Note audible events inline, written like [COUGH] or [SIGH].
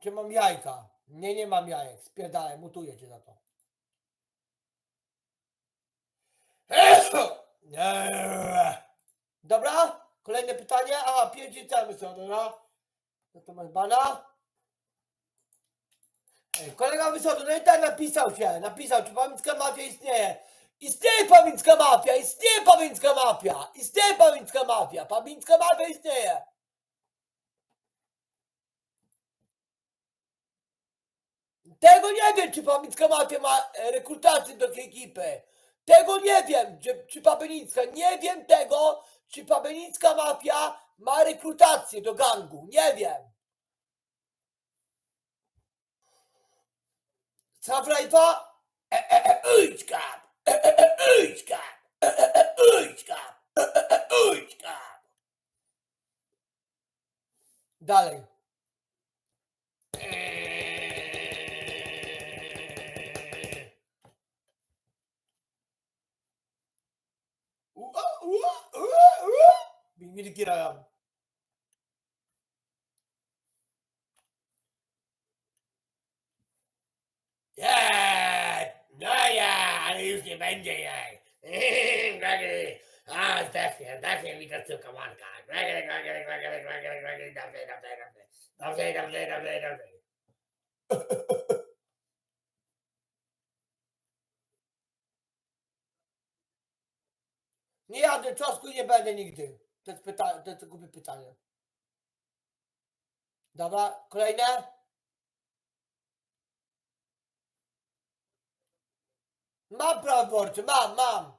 Czy mam jajka? Nie, nie mam jajek. Spierdalaj, mutuję cię za to. [COUGHS] Dobra? Kolejne pytanie? Aha, pięć i temy są, dobra? No to masz bana? Ej, Kolega Wysoko, no i tak napisał się, napisał, czy pamięcka mafia istnieje. Istnieje pamięcka mafia, istnieje pamięcka mafia, istnieje pamięcka mafia, pamięcka mafia istnieje. Tego nie wiem, czy Mafia ma e, rekrutację do tej ekipy. Tego nie wiem, czy, czy Pabenicka. Nie wiem tego, czy Pabenicka Mafia ma rekrutację do gangu. Nie wiem. Safrajfa? E, e, e, Idź kap! We need to get a. Yeah, no, yeah, I used to bend it. [LAUGHS] Gregory, ah, that's it, that's. We just took a one card. Gregory, Gregory, Gregory, Gregory, Gregory, nothing, nothing, nothing, nothing, nothing, nothing. Nie jadę czosku i nie będę nigdy. To jest, pyta- to jest głupie pytanie. Dobra, kolejne? Mam prawo wyborcze, mam, mam.